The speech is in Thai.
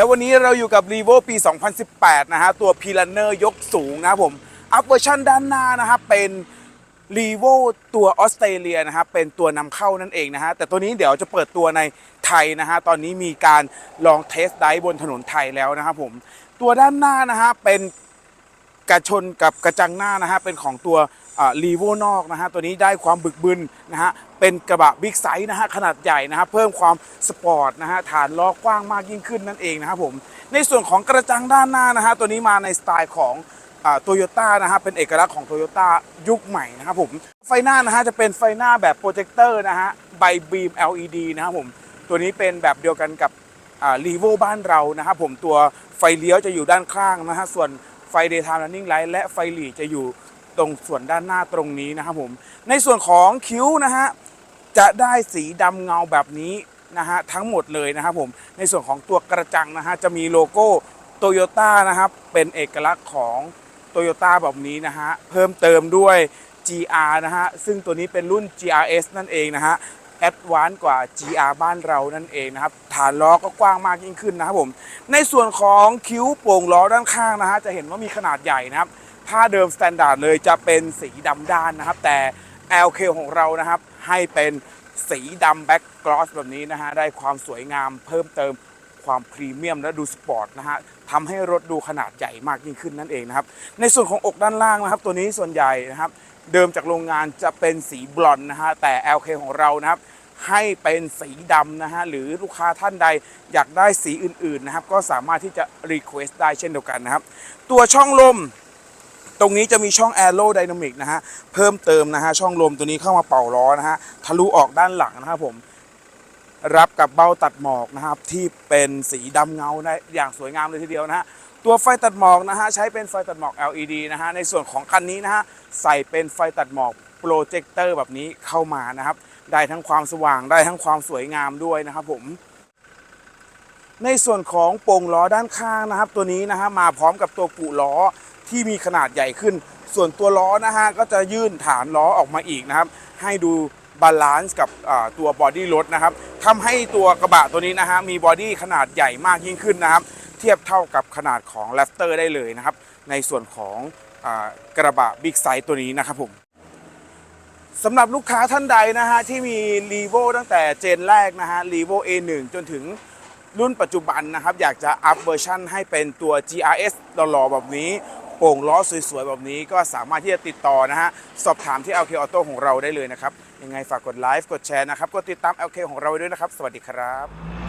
แล้ววันนี้เราอยู่กับ r e v o ปี 2018 นะฮะ ตัว p ี l นเนอร์ยกสูงนะผม อัพเวอร์ชันด้านหน้านะครับ เป็น r e v o ตัวออสเตรเลียนะครับ เป็นตัวนำเข้านั่นเองนะฮะ แต่ตัวนี้เดี๋ยวจะเปิดตัวในไทยนะฮะ ตอนนี้มีการลองเทสไดบนถนนไทยแล้วนะครับผม ตัวด้านหน้านะฮะ เป็น กระชนกับกระจังหน้านะฮะเป็นของตัวรีโวนอกนะฮะตัวนี้ได้ความบึกบึนนะฮะเป็นกระบะบิ๊กไซส์นะฮะขนาดใหญ่นะฮะเพิ่มความสปอร์ตนะฮะฐานล้อกว้างมากยิ่งขึ้นนั่นเองนะครับผมในส่วนของกระจังด้านหน้านะฮะตัวนี้มาในสไตล์ของโตโยต้านะฮะเป็นเอกลักษณ์ของโตโยต้ายุคใหม่นะครับผมไฟหน้านะฮะจะเป็นไฟหน้าแบบโปรเจคเตอร์นะฮะใบบีม LED นะครับผมตัวนี้เป็นแบบเดียวกันกับรีโวบ้านเรานะครับผมตัวไฟเลี้ยวจะอยู่ด้านข้างนะฮะส่วน ไฟ daytime running light และไฟหลีจะอยู่ตรงส่วนด้านหน้าตรงนี้นะครับผม ในส่วนของคิ้วนะฮะจะได้สีดำเงาแบบนี้นะฮะทั้งหมดเลยนะครับผม ในส่วนของตัวกระจังนะฮะจะมีโลโก้โตโยต้านะครับเป็นเอกลักษณ์ของโตโยต้าแบบนี้นะฮะเพิ่มเติมด้วย GR นะฮะซึ่งตัวนี้เป็นรุ่น GRS นั่นเองนะฮะ แอดวานกว่า GR บ้านเรานั่นเองนะครับ ฐานล้อก็กว้างมากยิ่งขึ้นนะครับผม ในส่วนของคิ้วโป่งล้อด้านข้างนะฮะจะเห็นว่ามีขนาดใหญ่นะครับ ถ้าเดิมสแตนดาร์ดเลยจะเป็นสีดำด้านนะครับ แต่ LK ของเรานะครับให้เป็นสีดำแบ็กกลอสแบบนี้นะฮะได้ความสวยงามเพิ่มเติมความพรีเมียมและดูสปอร์ตนะฮะทำให้รถดูขนาดใหญ่มากยิ่งขึ้นนั่นเองนะครับ ในส่วนของอกด้านล่างนะครับ ตัวนี้ส่วนใหญ่นะครับ เดิมจากโรงงานจะเป็นสีบลอนนะฮะแต่ LK ของเรานะครับ ให้เป็นสีดำนะฮะหรือลูกค้าท่านใดอยากได้สีอื่นๆนะครับ ก็สามารถที่จะ Request ได้เช่นเดียวกันนะครับ ตัวช่องลมตรงนี้จะมีช่อง Aero Dynamic นะฮะ เพิ่มเติมนะฮะ ช่องลมตัวนี้เข้ามาเป่าล้อนะฮะ ทะลุออกด้านหลังนะครับผม รับกับเบ้าตัดหมอกนะครับ ที่เป็นสีดำเงาได้อย่างสวยงามเลยทีเดียวนะฮะ ตัวไฟตัดหมอกนะฮะใช้เป็นไฟตัดหมอก LED นะฮะในส่วนของคันนี้นะฮะใส่เป็นไฟตัดหมอกโปรเจคเตอร์แบบนี้เข้ามานะครับ ได้ทั้งความสว่างได้ทั้งความสวยงามด้วยนะครับผม ในส่วนของโป่งล้อด้านข้างนะครับ ตัวนี้นะฮะมาพร้อมกับตัวกุล้อที่มีขนาดใหญ่ขึ้น ส่วนตัวล้อนะฮะก็จะยื่นฐานล้อออกมาอีกนะครับ ให้ดูบาลานซ์กับตัวบอดี้รถนะครับทำให้ตัวกระบะตัวนี้นะฮะมีบอดี้ขนาดใหญ่มากยิ่งขึ้นนะครับ เทียบเท่ากับขนาดของแรปเตอร์ได้เลยนะครับ ในส่วนของอกระบะบิ๊กไซส์ตัวนี้นะครับผมสำหรับลูกค้าท่านใดนะฮะที่มี r e v o ตั้งแต่เจนแรกนะฮะ r e v o A1 จนถึงรุ่นปัจจุบันนะครับ อยากจะอัพเวอร์ชันให้เป็นตัว GRS หล่อๆแบบนี้ โป่งล้อสวยๆ แบบนี้ก็สามารถที่จะติดต่อนะฮะ สอบถามที่ LK Auto ของเราได้เลยนะครับ ยังไงฝากกดไลค์กดแชร์นะครับ กดติดตาม LK ของเราไว้ด้วยนะครับ สวัสดีครับ